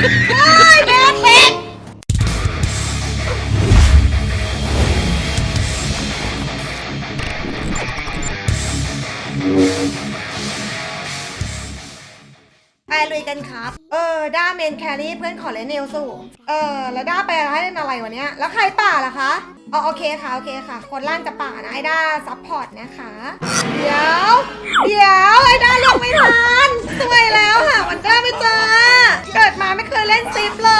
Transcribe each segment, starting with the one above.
เฮ้ยแม่เป็ดไปลุยกันครับ เออ ด้าเมนแครี่เพื่อนขอเลนเนลสู่ เออ แล้วด้าไปให้เล่นอะไรวะเนี้ย แล้วใครป่าล่ะคะ อ๋อโอเคค่ะ โอเคค่ะ คนล่างจะป่านะไอด้าซัพพอร์ตนะคะ เดี๋ยว เดี๋ยวไอด้าเรียกไม่ทันสวยแล้วหาวันด้าไม่เจอเกิดม เล่นซิปเล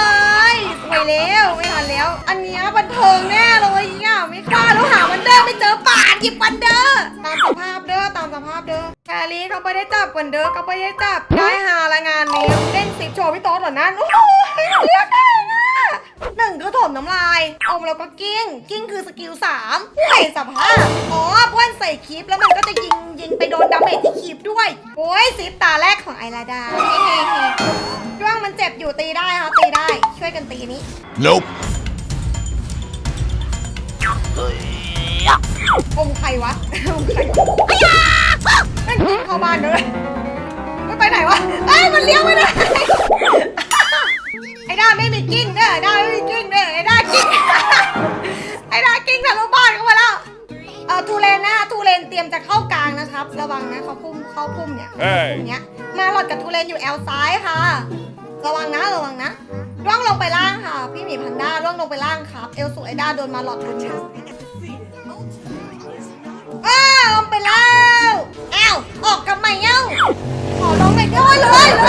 ยสวยแล้วไม่ทันแล้ว อันเนี้ยบันเทิงแน่เลยอะไม่กล้าแล้วหาวันเดอร์ไม่เจอป่าดหยิบวันเดอร์ตามสภาพเด้อตามสภาพเด้อแครี่เขาไม่ได้จับวันเดอร์เขาไม่ได้จับได้หาละงานนี้เล่นซิปโชว์พี่โต๊ดเหรอนั่นโอ้ยเรียกได้นะ หนึ่งคือถมน้ำลายอมแล้วก็กิ้ง กิ้งคือสกิลสามห่วยสภาพอ๋อเพื่อนใส่คลิปแล้วมันก็จะยิงยิงไปโดนดาเมจที่คลิปด้วย โอ้ยซิปตาแรกของไอราดาเฮ้ๆช่วงมันเจ็บอยู่ตีได้ค่ะตีได้ ช่วยกันตีนี้ Nope. อมใครวะอมใครนั่นยิงเข้าบ้านเลยมันไปไหนวะเอ้ยมันเลี้ยวไม่ได้ไอ้ ด้าไม่มีกิ้งเด้อไอ้ด้าไม่มีกิ้งเด้อไอ้ด้ากิ้ง ไอ้ด้ากิ้งทะลุบ้านเข้ามาแล้วเออทูเลนนะทูเลนเตรียมจะเข้ากลางนะครับ ระวังนะเขาพุ่มเขาพุ่มเนี่ยเฮ้ย พุ่มเนี้ยมาหลอดกับทูเลนอยู่แอลซ้ายค่ะ ระวังนะระวังนะร่วงลงไปล่างค่ะ พี่หมีพันด้าร่วงลงไปล่างครับ เอลสูไอด้าโดนมาหลอดลุมอยู่อ้าวลงไปแล้วอ้าวออกกับไม่เอ้าขอลงไปด้วยเลยเลยเลยเลย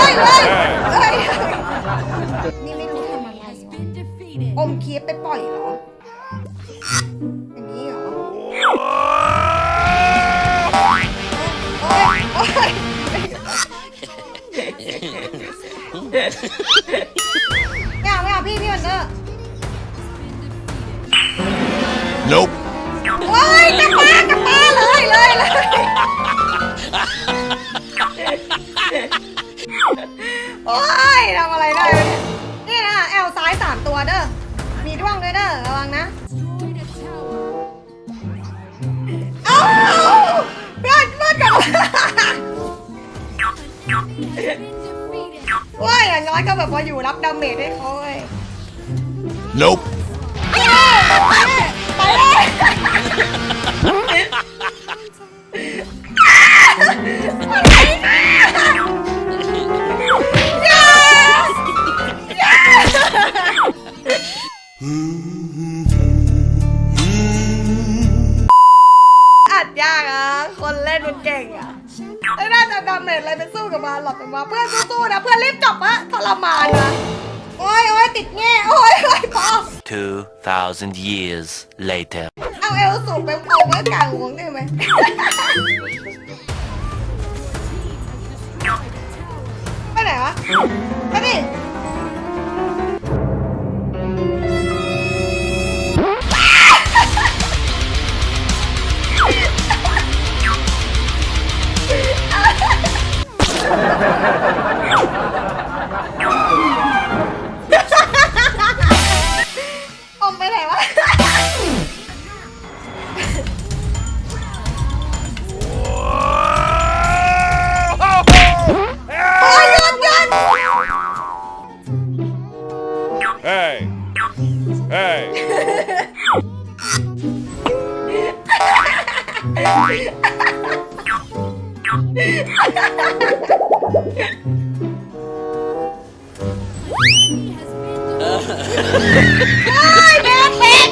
ไม่เอาไม่เอาพี่พี่วันเดอร์ Nope. โอ้ยกลับมากลับมาเลยเลยเลย ก็แบบว่าอยู่รับดาเมจให้เขาเว้ย Nope. ไปเลยไปเลยมันไปนะอย่าอย่าอัดยากอะ คนเล่นมันเก่งอะ แล้วน่าจะดาเมจอะไรไปสู้กับมาหลอดมาเพื่อนสู้ๆนะเพื่อนรีบจบอะทรมานนะโอ้ยโอ้ยติดแง่โอ้ยโอ้ยพอ 2,000 years later. เอาเอลสูงไปโผล่ไว้กลางวงได้ไหมไปไหนวะไปดิ เฮ้ยแม่เป็ด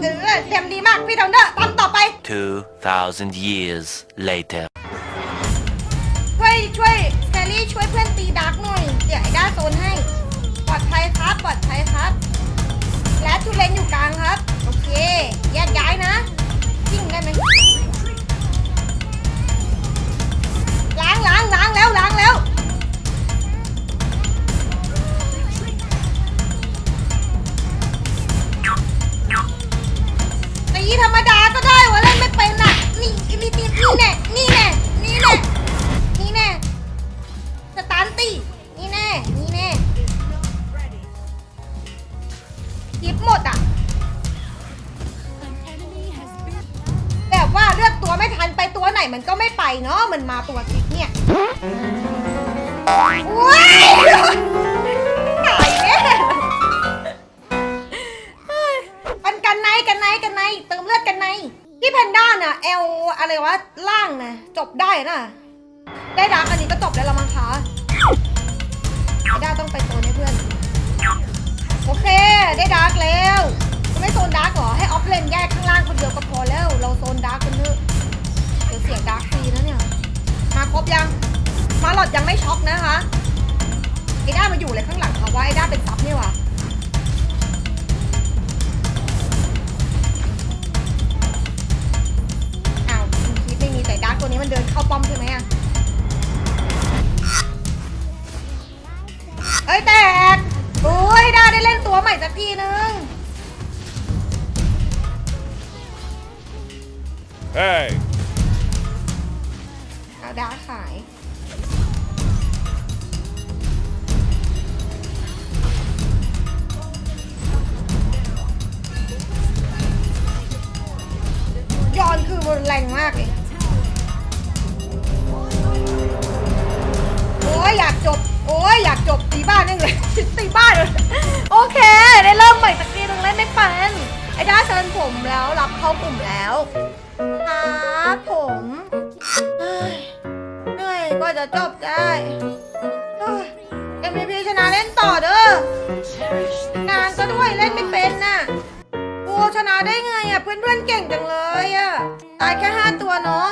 เออเตรียมดีมากพี่ทำเด้อทำต่อไป 2,000 years later. ช่วยช่วยแซลลี่ช่วยเพื่อนตีดาร์กหน่อยเดี๋ยวไอ้ด้าโซนให้ ปลอดภัยครับ ปลอดภัยครับ และทุเรนอยู่กลางครับ โอเคแยกย้ายนะ ตีธรรมดาก็ได้วะเล่นไม่เป็นอะนี่นี่นี่นี่แน่นี่แน่นี่แน่นี่แน่สตาร์ตีนี่แน่นี่แน่ยิบหมดอะแบบว่าเลือกตัวไม่ทันไปตัวไหนมันก็ไม่ไปเนาะมันมาตัวคลิกเนี่ยว้าย เอลอะไรวะล่างนะจบได้น่ะได้ดักอันนี้ก็จบได้แล้วมั้งคะไอ้ด้าต้องไปโซนให้เพื่อน โอเค ได้ดักแล้วไม่โซนดักเหรอให้ออฟเลนแยกข้างล่างคนเดียวก็พอแล้ว เราโซนดักกันเถอะเดี๋ยวเสียงดักฟรีนะเนี่ยมาครบยัง มาหลอดยังไม่ช็อกนะคะไอ้ด้ามาอยู่เลยข้างหลังเขาว่าไอ้ด้าเป็นซับนี่หว่า ต่ดักตัวนี้มันเดินเข้าป้อมใช่ไหมอะเอ้ยแตกโอ้ยด้าได้เล่นตัวใหม่สักทีนึง Hey! เอาด้าขาย ยอนคือมันแรงมากเลย ยอยากจบ โอ้ยอยากจบตีบ้านนี่เลยตีบ้านเลยโอเค ได้เริ่มใหม่สักทีนึงเล่นไม่เป็นไอ้ด้าเชิญผมแล้วรับเข้ากลุ่มแล้วครับผมเฮ้ยเหนื่อยกว่าจะจบได้เฮ้ย MVP ชนะเล่นต่อเด้องานก็ด้วยเล่นไม่เป็นน่ะโอ้ชนะได้ไงอะเพื่อนๆเก่งจังเลยอะตายแค่5ตัวเนาะ